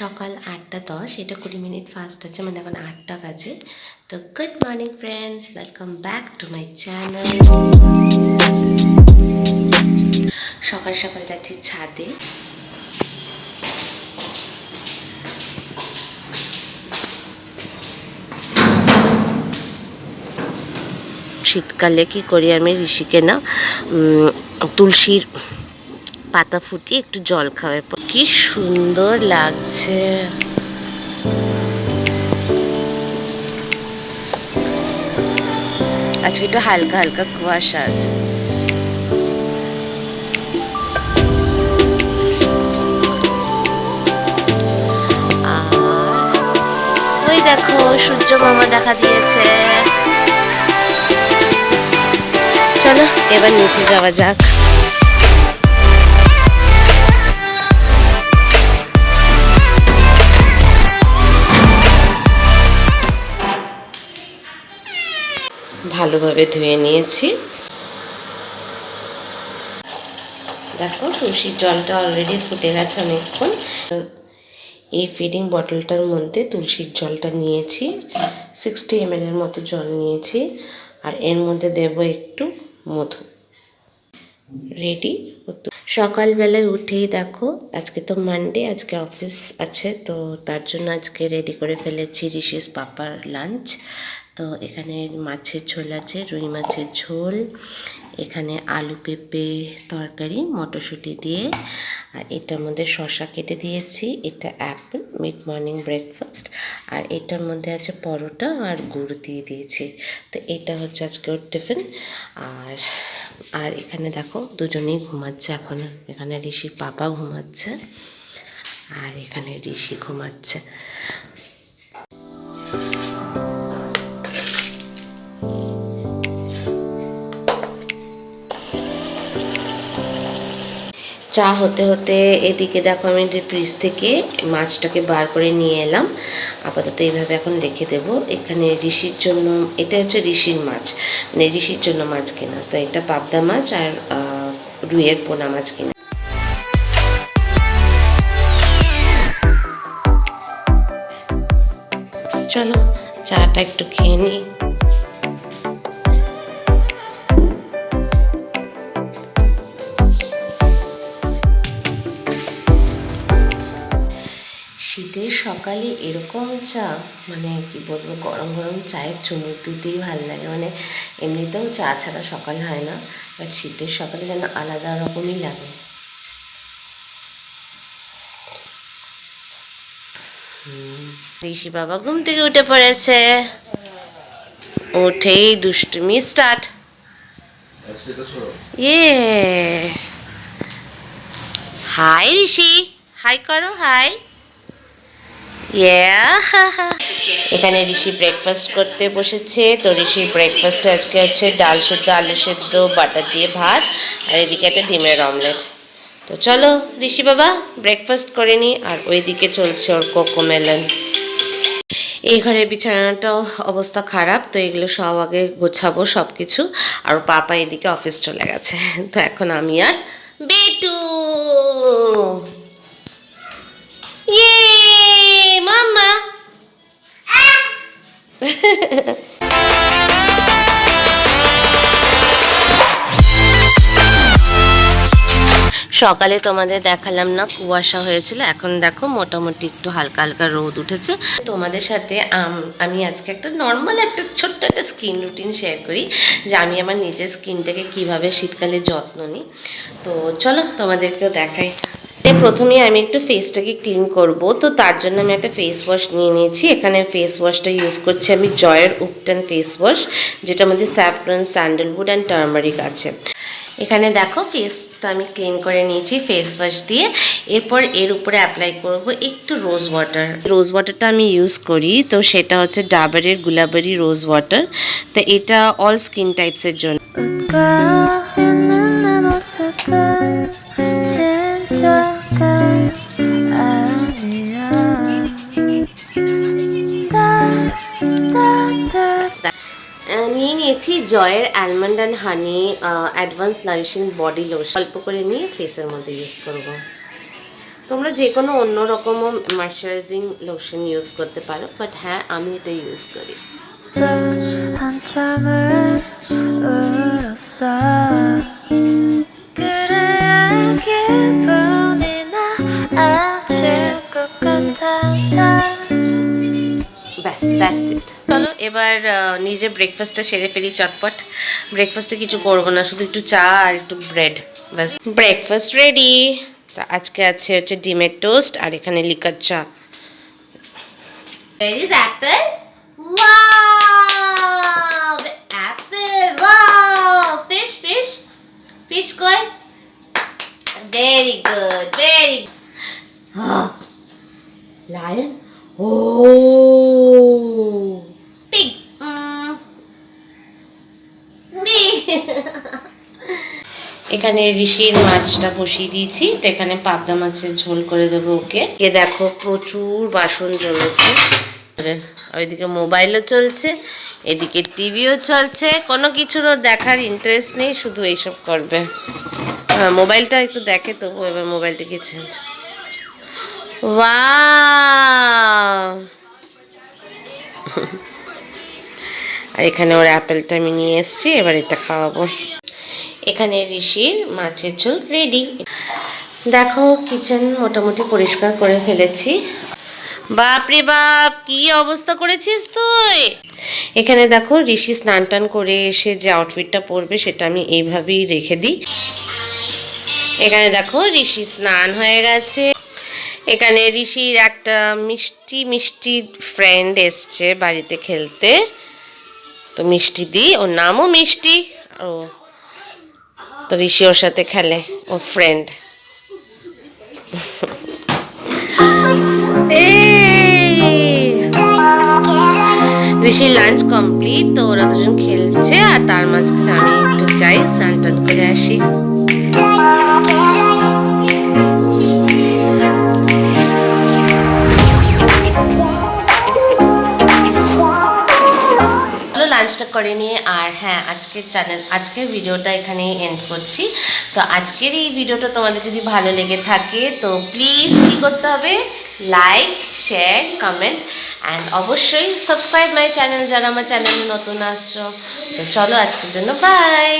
সকাল আটটা দশ, এটা কুড়ি মিনিট ফাস্ট আছে মানে এখন আটটা বাজে। তো good morning friends welcome back to my channel সকাল সকাল যাচ্ছি ছাদে। শীতকালে কি করি আমি, ঋষিকে না তুলসীর পাতা ফুটিয়ে একটু জল খাওয়ার পর। কি সুন্দর লাগছে। আজকে একটু হালকা হালকা কুয়াশা আছে। ওই দেখো, সূর্য মামা দেখা দিয়েছে। চলো, এবার নিচে যাওয়া যাক। ভালোভাবে ধুয়ে নিয়েছি। দেখো তুলসীর জলটা অলরেডি ফুটে গেছে অনেকক্ষণ। এই ফিডিং বটলটার মধ্যে তুলসীর জলটা নিয়েছি। সিক্সটি এম এর মতো জল নিয়েছি আর এর মধ্যে দেব একটু মধু। রেডি সকালবেলায় উঠেই দেখো, আজকে তো মানডে আজকে অফিস আছে, তো তার জন্য আজকে রেডি করে ফেলেছি ঋষিস পাপার লাঞ্চ তো এখানে মাছের ঝোল আছে, রুই মাছের ঝোল, এখানে আলু পেঁপে তরকারি, মটরশুঁটি দিয়ে, আর এটার মধ্যে শসা কেটে দিয়েছি, এটা অ্যাপেল, মিড মর্নিং ব্রেকফাস্ট, আর এটার মধ্যে আছে পরোটা আর গুড় দিয়ে দিয়েছি। তো এটা হচ্ছে আজকে ওর টিফিন, আর আর এখানে দেখো দুজনেই ঘুমাচ্ছে এখন, এখানে ঋষির পাপা ঘুমাচ্ছে, আর এখানে ঋষি ঘুমাচ্ছে। চা হতে হতে এদিকে দেখো আমি ফ্রিজ থেকে মাছটাকে বার করে নিয়ে এলাম। আপাতত এইভাবে এখন রেখে দেব। এখানে ঋষির জন্য, এটা হচ্ছে ঋষির মাছ মানে ঋষির জন্য মাছ কেনা। তো এটা পাবদা মাছ আর রুইয়ের পোনা মাছ কেনা। চলো, চাটা একটু খেয়ে নিই। শীতের সকালে এরকম চা মানে কি বলব গরম গরম চায়ের চুমুক দিতেই ভালো লাগে। মানে এমনিতেও চা ছাড়া সকাল হয় না বাট শীতের সকালে যেন আলাদা রকমই লাগে। ঋষি বাবা ঘুম থেকে উঠে পড়েছে। উঠেই দুষ্টুমি স্টার্ট ইয়ে হাই ঋষি। হাই করো হাই এখানে ঋষি ব্রেকফাস্ট করতে বসেছে। তো ঋষির ব্রেকফাস্ট আজকে হচ্ছে ডাল সেদ্ধ, আলু সেদ্ধ, বাটার দিয়ে ভাত, আর এদিকে একটা ডিমের অমলেট তো চলো, ঋষি বাবা ব্রেকফাস্ট করে নি, আর ওইদিকে চলছে ওর কোকো মেলন এই ঘরের বিছানাটাও অবস্থা খারাপ, তো এগুলো সব আগে গোছাবো সব কিছু আর পাপা এদিকে অফিস চলে গেছে। তো এখন আমি আর বেটু। ইয়ে মাম্মা সকালে তোমাদের দেখালাম না, কুয়াশা হয়েছিল, এখন দেখো মোটামুটি একটু হালকা হালকা রোদ উঠেছে। তোমাদের সাথে আমি আজকে একটা নর্মাল একটা ছোট্ট একটা স্কিন রুটিন শেয়ার করি, যে আমি আমার নিজের স্কিনটাকে কীভাবে শীতকালে যত্ন নিই। তো চলো তোমাদেরকেও দেখাই। এ প্রথমেই আমি একটু ফেসটাকে ক্লিন করব। তো তার জন্য আমি একটা ফেস ওয়াশ নিয়ে নিয়েছি। এখানে ফেস ওয়াশটা ইউজ করছি আমি জয়ের উপটান ফেস ওয়াশ যেটা আমাদের স্যাফরন স্যান্ডেলউড অ্যান্ড টার্মারিক আছে। এখানে দেখো ফেসটা আমি ক্লিন করে নিয়েছি ফেস ওয়াশ দিয়ে। এরপর এর উপরে অ্যাপ্লাই করব একটু রোজ ওয়াটার রোজ ওয়াটারটা আমি ইউজ করি, তো সেটা হচ্ছে ডাবারের গুলাবারি রোজ ওয়াটার তো এটা অল স্কিন টাইপসের জন্য। 웃 নিয়ে নিয়েছি জয়ের almond and honey advance nourishing body lotion অল্প করে নিয়ে ফেসের মধ্যে ইউজ করব। তোমরা যে কোনো অন্য রকমও ময়শ্চারাইজিং লোশন ইউজ করতে পারো বাট হ্যাঁ আমি এটা ইউজ করি। uh, uh, ব্যাস দ্যাটস ইট চলো এবার নিজে ব্রেকফাস্টটা সেরে ফেলি চটপট ব্রেকফাস্টে কিছু করব না শুধু একটু চা আর একটু ব্রেড ব্যাস ব্রেকফাস্ট রেডি তা আজকে আছে হচ্ছে ডিমের টোস্ট আর এখানে লিকার চা Where is apple? Wow! Apple! Wow! Fish, fish. Fish koi? Very good, very good. Lion? Oh! এখানে ঋষির মাছটা বসিয়ে দিয়েছি, তো এখানে পাবদা মাছের ঝোল করে দেবো ওকে। এ দেখো প্রচুর বাসন জমেছে। ওইদিকে মোবাইলও চলছে, এদিকে টিভিও চলছে, কোনো কিছুর ওর দেখার ইন্টারেস্ট নেই, শুধু এইসব করবে। হ্যাঁ মোবাইলটা একটু দেখে তবু এবার মোবাইলটা কি ওয়াও! আর এখানে ওর অ্যাপেলটা আমি নিয়ে এসেছি, এবার এটা খাওয়াবো। এখানে ঋষির মাছের ঝোল রেডি দেখো কিচেন মোটামুটি পরিষ্কার করে ফেলেছি। বাপরে বাপ, কি অবস্থা করেছিস তুই? এখানে দেখো, ঋষি স্নান টান করে এসে যে আউটফিটটা পরবে সেটা আমি এইভাবেই রেখে দিই। এখানে দেখো, ঋষি স্নান হয়ে গেছে। এখানে ঋষির একটা মিষ্টি মিষ্টি ফ্রেন্ড এসছে বাড়িতে খেলতে। তো মিষ্টি দি ওর নামও মিষ্টি। ও তো ঋষি ওর সাথে খেলে, ও ফ্রেন্ড ঋষি লাঞ্চ কমপ্লিট তো ওরা দুজন খেলছে, আর তার মাঝখানে আমি একটু যাই স্নান করে আসি। কাজটা করে নিয়ে আর হ্যাঁ আজকের চ্যানেল আজকের ভিডিওটা এখানেই এন্ড করছি। তো আজকের এই ভিডিওটা তোমাদের যদি ভালো লেগে থাকে, তো প্লিজ কী করতে হবে? লাইক শেয়ার কমেন্ট অ্যান্ড অবশ্যই সাবস্ক্রাইব মাই চ্যানেল যারা আমার চ্যানেলে নতুন আসছো। তো চলো আজকের জন্য বাই